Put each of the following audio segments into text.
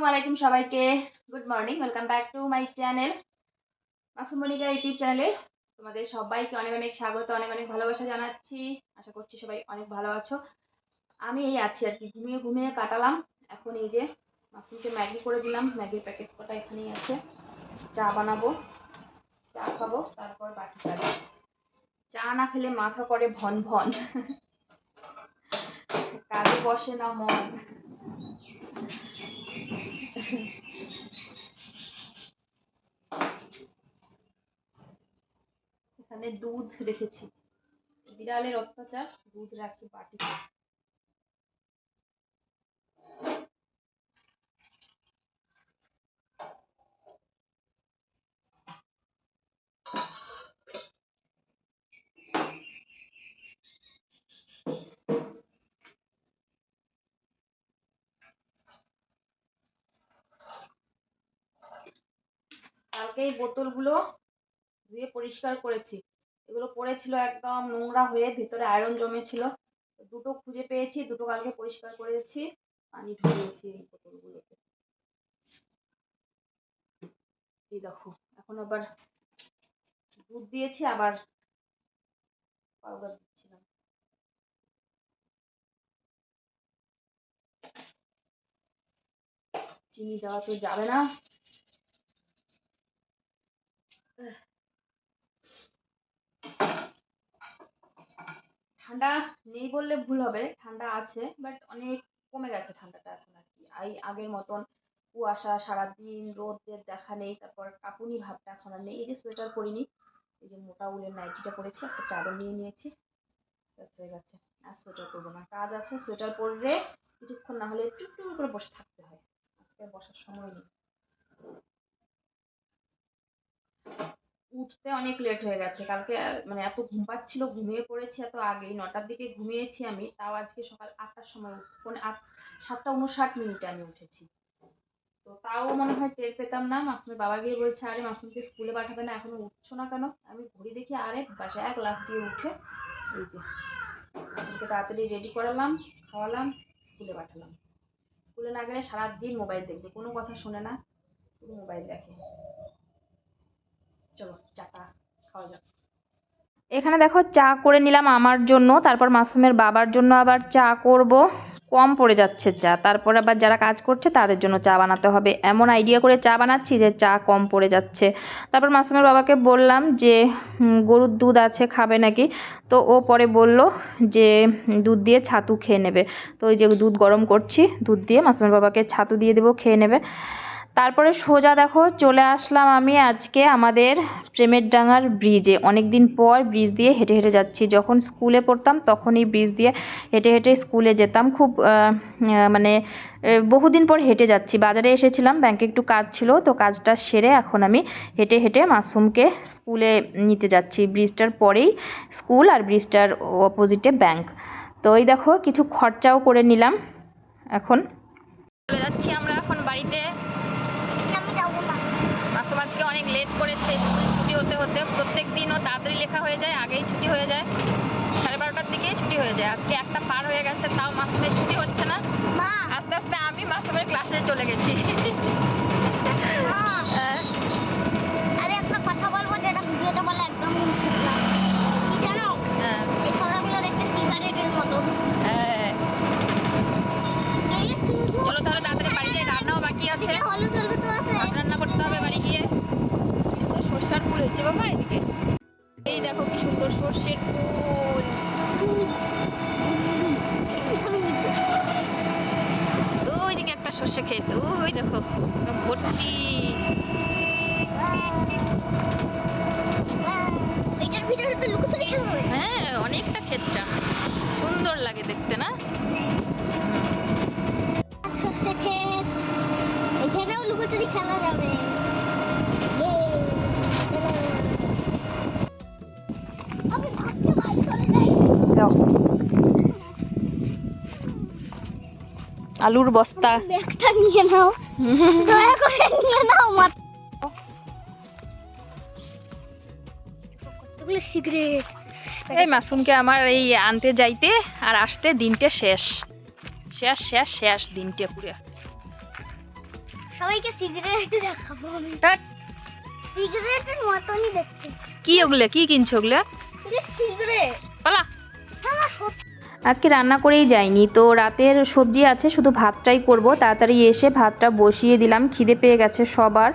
আসসালামু আলাইকুম সবাইকে। Good morning welcome back to my channel Masumnika YouTube চ্যানেলে তোমাদের সবাইকে অনেক অনেক স্বাগত, অনেক অনেক ভালোবাসা জানাচ্ছি। আশা করছি সবাই অনেক ভালো আছো। আমি এই আছি আর কি, ঘুমিয়ে ঘুমিয়ে কাটালাম। এখন এই যে মাসুমকে ম্যাগি করে দিলাম। ম্যাগির প্যাকেট কটা এখানেই আছে। চা বানাবো, চা খাব, তারপর বাকি কাজ। চা না খেলে মাথা করে ভন ভন কাজে বসে না মন। এখানে দুধ রেখেছি। বিড়ালের অত্যাচার দুধ রাখি বাটিতে। এই বোতলগুলো ধুয়ে পরিষ্কার করেছি। এগুলো পড়েছিল একদম নোংরা হয়ে ভিতরে আয়রন জমেছিল। দুটো খুঁজে পেয়েছি, দুটো কালকে পরিষ্কার করেছি, পানি ঢুকিয়েছি এই বোতলগুলোতে। এই দেখো, এখন আবার দুধ দিয়েছি, আবার পাউডার দিচ্ছিলাম। চিনি দেওয়া তো যাবে না। ঠান্ডা নেই বললে ভুল হবে, ঠান্ডা আছে বাট অনেক কমে গেছে ঠান্ডাটা এখন আর কি। এই আগের মতন কুয়াশা, সারাদিন রোদের দেখা নেই, তারপর কাঁপুনি ভাবটা এখন আর নেই। এই যে সোয়েটার পরিনি, এই যে মোটা উলের নাইটিটা পরেছি, একটা চাদর নিয়ে নিয়েছি, ব্যাস হয়ে গেছে। আর সোয়েটার পরবো না। কাজ আছে সোয়েটার পরলে কিছুক্ষণ না হলে একটু একটু করে বসে থাকতে হয়। আজকে বসার সময় নেই। উঠতে অনেক লেট হয়ে গেছে। কালকে মানে এত ঘুম পাচ্ছিল, ঘুমিয়ে পড়েছি এত আগেই। নটার দিকে ঘুমিয়েছি আমি, তাও আজকে সকাল আটটার সময় মানে আট, সাতটা উনষাট মিনিটে আমি উঠেছি। তো তাও মনে হয় টের পেতাম না। মাসুমের বাবা গিয়ে বলছে, আরে মাসুমকে স্কুলে পাঠাবে না, এখনও উঠছো না কেন? আমি ঘড়ি দেখি আরে বাসায়, এক লাখ দিয়ে উঠে এই যে, মাসুমকে তাড়াতাড়ি রেডি করালাম, খাওয়ালাম, স্কুলে পাঠালাম। স্কুলে না গেলে সারাদিন মোবাইল দেখবে, কোনো কথা শোনে না, শুধু মোবাইল দেখে। এখানে দেখো চা করে নিলাম আমার জন্য, তারপর মাসুমের বাবার জন্য আবার চা করব। কম পড়ে যাচ্ছে চা, তারপর আবার যারা কাজ করছে তাদের জন্য চা বানাতে হবে। এমন আইডিয়া করে চা বানাচ্ছি যে চা কম পড়ে যাচ্ছে। তারপর মাসুমের বাবাকে বললাম যে গরুর দুধ আছে, খাবে নাকি? তো ও পরে বলল যে, দুধ দিয়ে ছাতু খেয়ে নেবে। তো ওই যে দুধ গরম করছি, দুধ দিয়ে মাসুমের বাবাকে ছাতু দিয়ে দেবো, খেয়ে নেবে। তারপরে সোজা দেখো, চলে আসলাম আমি আজকে আমাদের প্রেমের ডাঙার ব্রিজে। অনেক দিন পর ব্রিজ দিয়ে হেঁটে হেঁটে যাচ্ছি। যখন স্কুলে পড়তাম তখন এই ব্রিজ দিয়ে হেঁটে হেঁটে স্কুলে যেতাম। খুব মানে বহুদিন পর হেঁটে যাচ্ছি। বাজারে এসেছিলাম, ব্যাংকে একটু কাজ ছিল, তো কাজটা সেরে এখন আমি হেঁটে হেঁটে মাসুমকে স্কুলে নিতে যাচ্ছি। ব্রিজটার পরেই স্কুল আর ব্রিজটার অপোজিটে ব্যাংক। তো এই দেখো, কিছু খরচাও করে নিলাম এখন চলে যাচ্ছি আমরা এখন বাড়িতে আমি যাব না মাসুম আজকে অনেক লেট করেছে স্কুল ছুটি হতে হতে প্রত্যেক দিনও লেখা হয়ে যায় আগেই ছুটি হয়ে যায়। সাড়ে বারোটার দিকেই ছুটি হয়ে যায়। আজকে একটা পার হয়ে গেছে তাও মাসুমের ছুটি হচ্ছে না। আস্তে আস্তে আমি মাসুমের ক্লাসে চলে গেছি। হ্যাঁ, একটা কথা বলব যেটা ভিডিওতে বলে একদম ঠিক না। কি জানো? হ্যাঁ, এই ফলাগুলো দেখতে সিগারেটের মতো। হ্যাঁ। চলো তাহলে তাড়াতাড়ি রান্নাও বাকি আছে। হলুদ হলুদ আছে। ভাত রান্না করতে হবে বাড়ি গিয়ে। সর্ষার ফুল বাবা এদিকে। এই দেখো কি সুন্দর সর্ষের ফুল। ওই দিকে ওইদিকে একটা সর্ষে খেয়েছে। ওই দেখো ভর্তি। হ্যাঁ অনেকটা ক্ষেতটা। সুন্দর লাগে দেখতে না? আলুর বস্তা। ব্যাগটা নিয়ে নাও। দয়া করে নিয়ে নাও সিগারেট এই মাসুমকে আমার এই আনতে যাইতে আর আসতে দিনটে শেষ। শেষ শেষ শেষ দিনটে পুরো। সবাইকে সিগারেট দেখাবো আমি। সিগারেটের মতনই দেখতে। কি ওগুলো? কি কিনছো ওগুলো? সিগারেট পালা। সত্যি। আজকে রান্না করেই যাইনি। তো রাতের সবজি আছে, শুধু ভাতটাই করব। তাড়াতাড়ি এসে ভাতটা বসিয়ে দিলাম, খিদে পেয়ে গেছে সবার।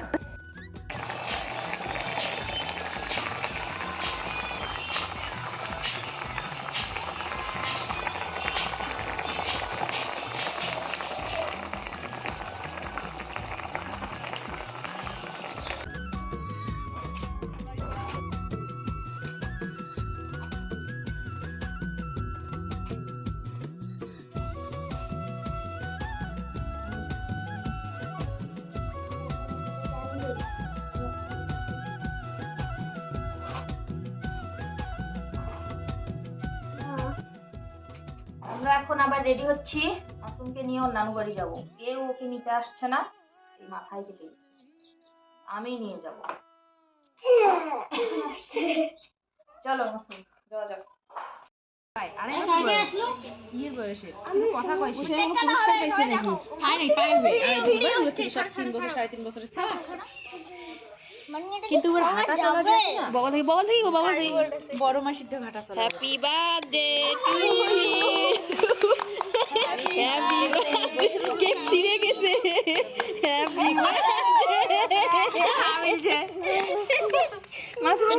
আমরা এখন আবার রেডি হচ্ছি। মাসুমকে নিয়ে ওর নানু বাড়ি যাব। কেউ ওকে নিতে আসছে না। এই মাথায় কেটে আমি নিয়ে যাব। চলো মাসুম যাওয়া যাক। কিন্তু ওর হাঁটা চলা যায় না বগল থেকে বগল থেকে বগল থেকে বড় মাসিরটা ঘাটা চলে happy birthday to happy birthday cake ছিঁড়ে গেছে হ্যাপি বার্থডে আমি যে মাসুম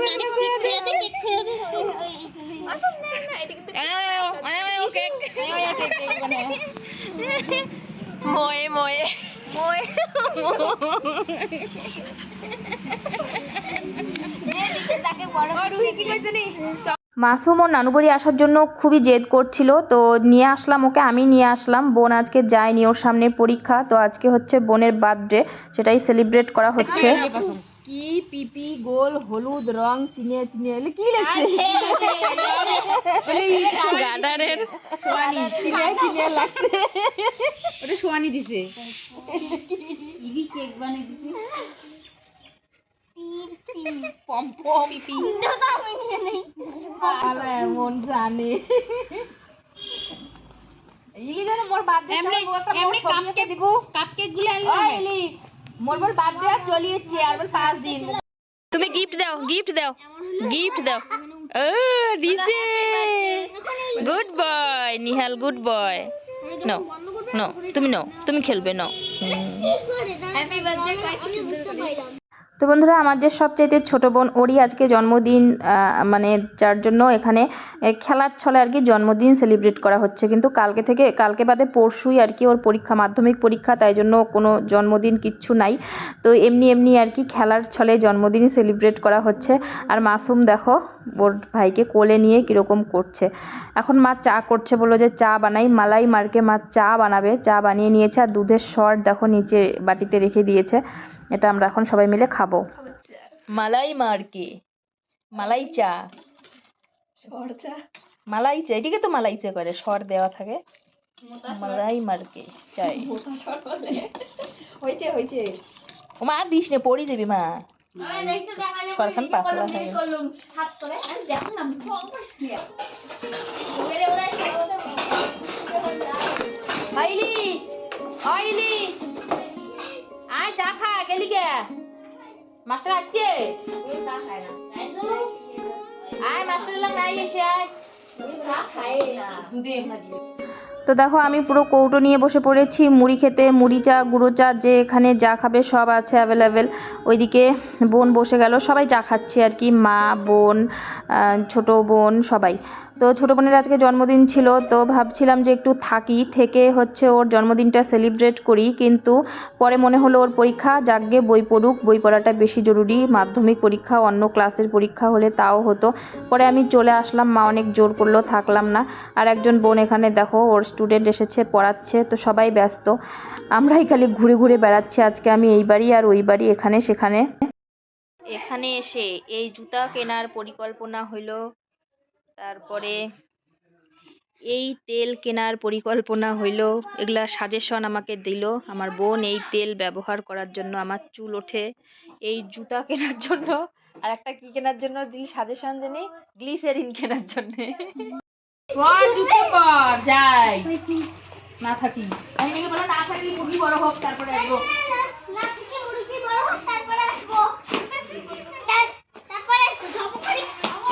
কেক ময়ে ময়ে ময়ে মাসুম ওর নানুবাড়ি আসার জন্য খুবই জেদ করছিল তো নিয়ে আসলাম ওকে আমি নিয়ে আসলাম। বোন আজকে যায়নি ওর সামনে পরীক্ষা তো আজকে হচ্ছে বোনের বার্থডে সেটাই সেলিব্রেট করা হচ্ছে। কি পিপি গোল হলুদ রং চিনে চিনে এলে কি গার্ডারের সোয়ানি চিনে চিনে লাগছে। ওটা সোয়ানি দিছে। কেক বানিয়ে দিছে। পম পম পিপি আলা এমন জানে। ইলি জানে মোর বার্থডে এমনি এমনি কাপকেক দিব। কাপকেকগুলো ওই ইলি মোর বল বার্থডে আর চলিয়েছে আর বল পাঁচ দিন। তুমি গিফট দাও গিফট দাও গিফট দাও। ও দিছে। Good boy Nihal good boy no no তুমি নো তুমি খেলবে নো হ্যাপি বার্থডে তো বন্ধুরা, আমার যে সবচাইতে ছোটো বোন ওরই আজকে জন্মদিন মানে যার জন্য এখানে খেলার ছলে আর কি জন্মদিন সেলিব্রেট করা হচ্ছে। কিন্তু কালকে থেকে, কালকে বাদে পরশুই আর কি ওর পরীক্ষা, মাধ্যমিক পরীক্ষা, তাই জন্য কোনো জন্মদিন কিচ্ছু নাই। তো এমনি এমনি আর কি খেলার ছলে জন্মদিন সেলিব্রেট করা হচ্ছে। আর মাসুম দেখো, ওর ভাইকে কোলে নিয়ে কীরকম করছে। এখন মা চা করছে, বলল যে চা বানাই। মালাই মার্কে মা চা বানাবে। চা বানিয়ে নিয়েছে আর দুধের শর্ট দেখো নিচে বাটিতে রেখে দিয়েছে। এটা আমরা এখন সবাই মিলে খাব। মালাই মার্কে মালাই চা। সরচা মালাই চা এটিকে তো মালাই চা করে সর দেওয়া থাকে। মালাই মার্কে চাই। হইছে হইছে। ও মা আর দিস নে পড়ি যাবি মা। সরখান পাতলা থাকে আইলি আইলি মাস্টার আছে আয়, মাস্টার লাগ নাই এসে তো দেখো, আমি পুরো কৌটো নিয়ে বসে পড়েছি, মুড়ি খেতে, মুড়ি চা, গুঁড়ো চা, যে এখানে যা খাবে সব আছে অ্যাভেলেবেল ওইদিকে বোন বসে গেল, সবাই চা খাচ্ছে আর কি, মা, বোন ছোট বোন, সবাই। তো ছোটো বোনের আজকে জন্মদিন ছিল, তো ভাবছিলাম যে একটু থাকি, থেকে হচ্ছে ওর জন্মদিনটা সেলিব্রেট করি, কিন্তু পরে মনে হলো ওর পরীক্ষা, যাকগে বই পড়ুক, বই পড়াটা বেশি জরুরি, মাধ্যমিক পরীক্ষা, অন্য ক্লাসের পরীক্ষা হলে তাও হতো। পরে আমি চলে আসলাম, মা অনেক জোর করল, থাকলাম না। আর একজন বোন এখানে দেখো, ওর স্টুডেন্ট এসেছে, পড়াচ্ছে, তো সবাই ব্যস্ত। আমরাই খালি ঘুরে ঘুরে বেড়াচ্ছি, আজকে আমি এই বাড়ি আর ওই বাড়ি, এখানে সেখানে। এখানে এসে এই জুতা কেনার পরিকল্পনা হলো তারপরে এই তেল কেনার পরিকল্পনা হইল, এগুলা সাজেশন আমাকে দিল। আমার বোন এই তেল ব্যবহার করার জন্য আমার চুল ওঠে। এই জুতা কেনার জন্য, আর একটা কি কেনার জন্য দিল সাজেশন জানি? গ্লিসেরিন কেনার জন্য। পর জুতো পর, যাই। না থাকি। আমি না বড় হোক, তারপরে আসব তার- তারপরে ঝপ করে খাব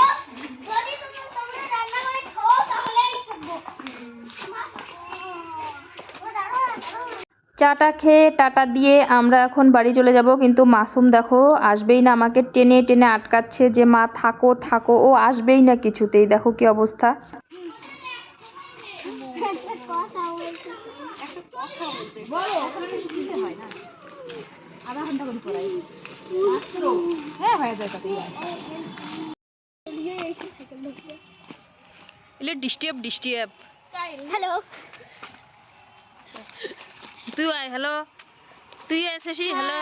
যদি তুমি তোমরা রান্না করে খাও তাহলে আমি থাকব ও দাঁড়াও না, দাঁড়াও না। চাটা খেয়ে টাটা দিয়ে আমরা এখন বাড়ি চলে যাব। কিন্তু মাসুম দেখো আসবেই না আমাকে টেনে টেনে আটকাচ্ছে যে মা থাকো থাকো। ও আসবেই না কিছুতেই। দেখো কি অবস্থা। হয় আধা ঘণ্টা করে পড়াই মাত্র হ্যাঁ হয়ে যায় এলে ডিস্টার্ব ডিস্টার্ব হ্যালো তুই আয় হ্যালো তুই এসেছি হ্যালো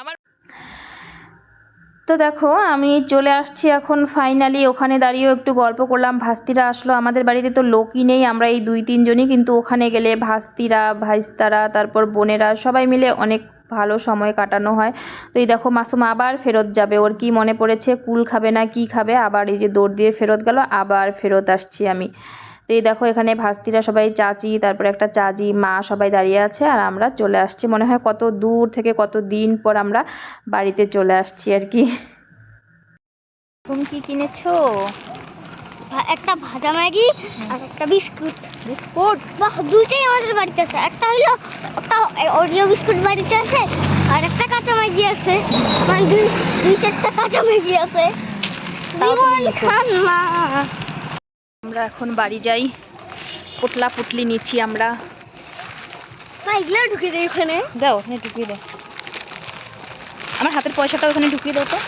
আমার তো দেখো আমি চলে আসছি এখন ফাইনালি ওখানে দাঁড়িয়েও একটু গল্প করলাম ভাস্তিরা আসলো আমাদের বাড়িতে তো লোকই নেই আমরা এই দুই তিনজনই কিন্তু ওখানে গেলে ভাস্তিরা ভাইস্তারা তারপর বোনেরা সবাই মিলে অনেক ভালো সময় কাটানো হয়। তো এই দেখো মাসুম আবার ফেরত যাবে। ওর কি মনে পড়েছে? কুল খাবে না, কি খাবে? আবার এই যে দৌড় দিয়ে ফেরত গেল, আবার ফেরত আসছি আমি। তো এই দেখো এখানে ভাস্তিরা সবাই চাচি, তারপরে একটা চাচি, মা সবাই দাঁড়িয়ে আছে আর আমরা চলে আসছি। মনে হয় কত দূর থেকে কত দিন পর আমরা বাড়িতে চলে আসছি আর কি। তুমি কি কিনেছো? একটা ভাজা ম্যাগি আর একটা বিস্কুট। বিস্কুট? বাহ দুইটাই আমাদের বাড়িতে আছে। একটা হলো একটা ওরিও বিস্কুট বাড়িতে আছে আর একটা কাঁচা ম্যাগি আছে। মানে দুই দুই চারটা কাঁচা ম্যাগি আছে। খান আমরা এখন বাড়ি যাই। পুটলা পুটলি নিচ্ছি আমরা। মা এগুলো ঢুকে দেয় ওখানে দাও ওখানে ঢুকিয়ে দাও। আমার হাতের পয়সাটা ওখানে ঢুকিয়ে দাও তো।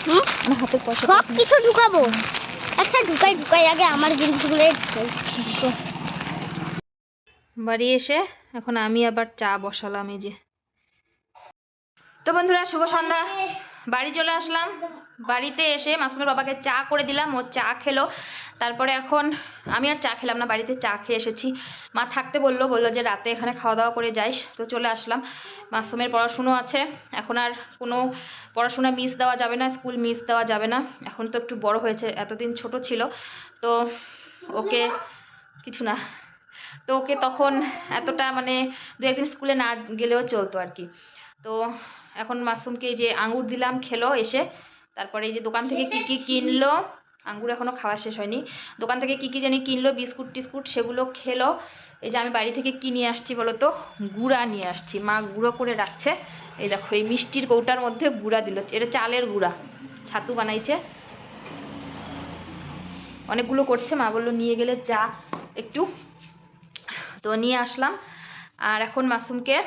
আমার হাতের পয়সা সব কিছু ঢুকাবো আচ্ছা ঢুকাই ঢুকাই আগে আমার জিনিসগুলো বাড়ি এসে এখন আমি আবার চা বসালাম এই যে। তো বন্ধুরা শুভ সন্ধ্যা। বাড়ি চলে আসলাম। বাড়িতে এসে মাসুমের বাবাকে চা করে দিলাম, ও চা খেলো। তারপরে এখন আমি আর চা খেলাম না, বাড়িতে চা খেয়ে এসেছি। মা থাকতে বলল বলল যে রাতে এখানে খাওয়া দাওয়া করে যাইস। তো চলে আসলাম। মাসুমের পড়াশুনো আছে। এখন আর কোনো পড়াশোনা মিস দেওয়া যাবে না স্কুল মিস দেওয়া যাবে না। এখন তো একটু বড় হয়েছে, এতদিন ছোট ছিল। তো ওকে কিছু না। তো ওকে তখন এতটা মানে দু একদিন স্কুলে না গেলেও চলতো আর কি। তো এখন মাসুমকে যে আঙুর দিলাম খেলো এসে। তারপরে এই যে দোকান থেকে কি কি কিনলো আঙ্গুর এখনও খাওয়া শেষ হয়নি। দোকান থেকে কি কি জানি কিনলো বিস্কুট টিস্কুট সেগুলো খেলো। এই যে আমি বাড়ি থেকে কি নিয়ে আসছি বলো তো গুঁড়া নিয়ে আসছি। মা গুঁড়ো করে রাখছে। এই দেখো এই মিষ্টির কৌটার মধ্যে গুঁড়া দিল। এটা চালের গুঁড়া ছাতু বানাইছে। অনেকগুলো করছে। মা বলল নিয়ে গেলে যা একটু। তো নিয়ে আসলাম। আর এখন মাসুমকে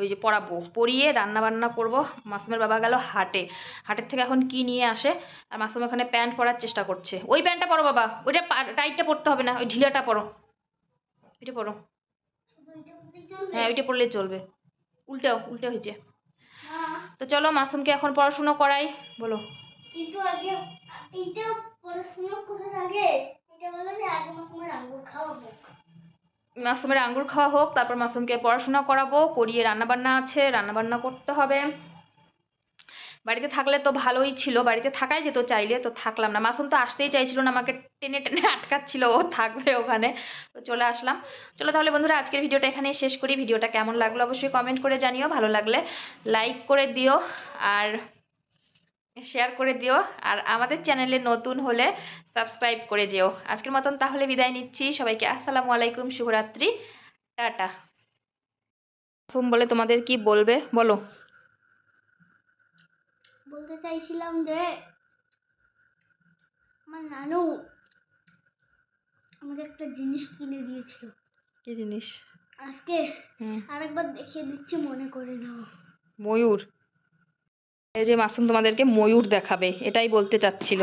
ওই যে পড়াবো। পড়িয়ে রান্না বান্না করব। মাসুমের বাবা গেল হাটে। হাটের থেকে এখন কি নিয়ে আসে? আর মাসুম এখানে প্যান্ট পরার চেষ্টা করছে। ওই প্যান্টটা পরো বাবা। ওইটা টাইটটা পরতে হবে না। ওই ঢিলাটা পরো। ওইটা পরো। হ্যাঁ ওইটা পরলেই চলবে। উল্টেও উল্টে হয়েছে। তো চলো মাসুমকে এখন পড়াশুনো করাই। বলো। কিন্তু আগে, এইটা পড়াশোনা করার আগে, এটা বলো যে আগে আমার তোমার আঙ্গুর খাওয়াবো। মাসুমের আঙ্গুর খাওয়া হোক, তারপর মাসুমকে পড়াশোনা করাবো করিয়ে রান্নাবান্না আছে, রান্নাবান্না করতে হবে। বাড়িতে থাকলে তো ভালোই ছিল, বাড়িতে থাকাই যেত চাইলে, তো থাকলাম না। মাসুম তো আসতেই চাইছিল না, আমাকে টেনে টেনে আটকাচ্ছিল, ও থাকবে ওখানে। তো চলে আসলাম। চলো তাহলে বন্ধুরা, আজকের ভিডিওটা এখানেই শেষ করি। ভিডিওটা কেমন লাগল অবশ্যই কমেন্ট করে জানিও, ভালো লাগলে লাইক করে দিও। আর শেয়ার করে দিও। আর আমাদের চ্যানেলে নতুন হলে সাবস্ক্রাইব করে যেও। আজকের মতন তাহলে বিদায় নিচ্ছি। সবাইকে আসসালামু আলাইকুম শুভরাত্রি। টাটা। সোম বলে তোমাদের কি বলবে? বলো। বলতে চাইছিলাম যে আমার নানু আমাকে একটা জিনিস কিনে দিয়েছিল। কি জিনিস? আজকে আরেকবার দেখিয়ে দিচ্ছি মনে করে নাও। ময়ূর। এই যে মাসুম তোমাদেরকে ময়ূর দেখাবে এটাই বলতে চাচ্ছিল।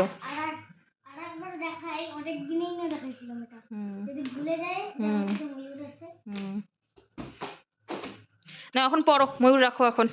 না এখন পড়ো ময়ূর রাখো এখন।